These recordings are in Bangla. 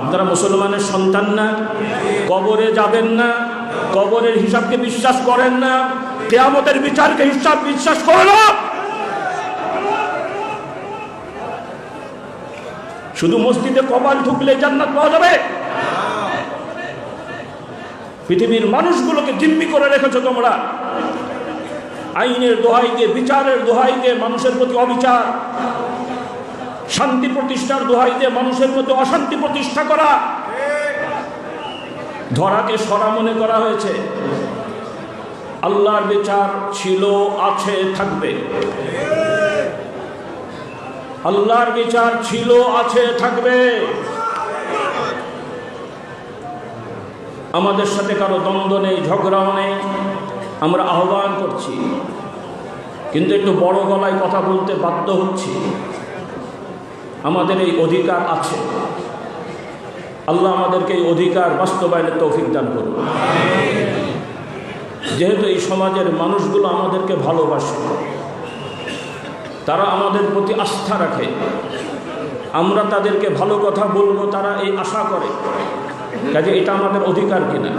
আপনারা মুসলমানের সন্তান না, কবরে যাবেন না, কবরের হিসাবকে বিশ্বাস করেন না, কেয়ামতের বিচারকে হিসাব বিশ্বাস করে না। শুধু মসজিদে কপাল ঢুকলে জান্নাত পাওয়া যাবে? পৃথিবীর মানুষগুলোকে জিম্মি করে রেখেছো তোমরা। আইনের দোহাই দিয়ে, বিচারের দোহাই দিয়ে মানুষের প্রতি অবিচার শান্তি প্রতিষ্ঠার দোহাই দিয়ে মানুষের মধ্যে অশান্তি প্রতিষ্ঠা করা। ধরাকে সরা মনে করা হয়েছে। আল্লাহর বিচার ছিল, আছে, থাকবে। আল্লাহর বিচার ছিল, আছে, থাকবে। আমাদের সাথে কারও দ্বন্দ্ব নেই, ঝগড়াও নেই। আমরা আহ্বান করছি। কিন্তু একটু বড় গলায় কথা বলতে বাধ্য হচ্ছি। আমাদের এই অধিকার আছে। আল্লাহ আমাদেরকে এই অধিকার বাস্তবায়নের তৌফিক দান করুন। যেহেতু এই সমাজের মানুষগুলো আমাদেরকে ভালোবাসে, তারা আমাদের প্রতি আস্থা রাখে, আমরা তাদেরকে ভালো কথা বলব, তারা এই আশা করে। কাজে এটা আমাদের অধিকার কিনা?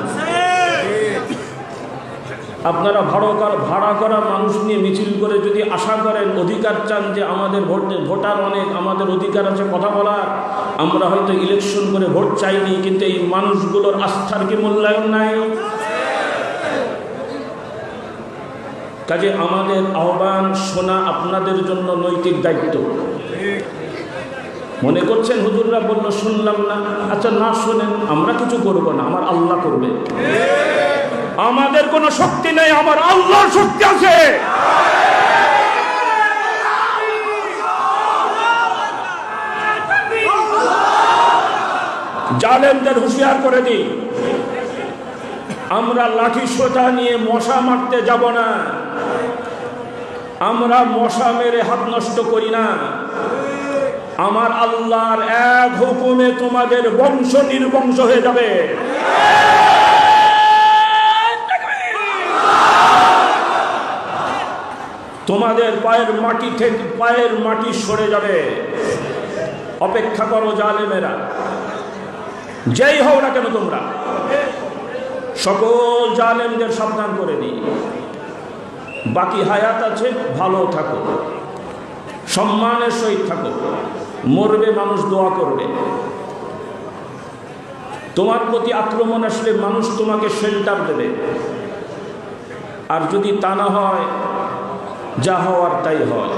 আপনারা ভাড়া ভাড়া করা মানুষ নিয়ে মিছিল করে যদি আশা করেন, অধিকার চান যে আমাদের ভোট ভোটার অনেক, আমাদের অধিকার আছে কথা বলার, আমরা হয়তো ইলেকশন করে ভোট চাইনি, কিন্তু এই মানুষগুলোর আস্থার কি মূল্যায়ন নাই? কাজে আমাদের আহ্বান শোনা আপনাদের জন্য নৈতিক দায়িত্ব। মনে করছেন হুজুররা বলল, শুনলাম না। আচ্ছা না শোনেন, আমরা কিছু করব না, আমার আল্লাহ করবে। কোনো শক্তি নেই, আমার আল্লাহর শক্তি আছে। জালেমদের হুঁশিয়ার করে দিই। আমরা লাঠি সোটা নিয়ে মশা মারতে যাব না। আমরা মশা মেরে হাত নষ্ট করি না। আমার আল্লাহর এক হুকুমে তোমাদের বংশ নির্বংশ হয়ে যাবে। তোমাদের পায়ের মাটি থেকে পায়ের মাটি সরে যাবে। অপেক্ষা করো জালেমেরা। যেই হও না কেন তোমরা? সকল জালেমদের সাবধান করে দিই। বাকি হায়াত আছে, ভালো থাকো। সম্মানের সহিত থাকো। মরবে মানুষ, দোয়া করবে। তোমার প্রতি আক্রমণ আসলে মানুষ তোমাকে শেল্টার দেবে। আর যদি তা না হয় যা হওয়ার তাই হয়।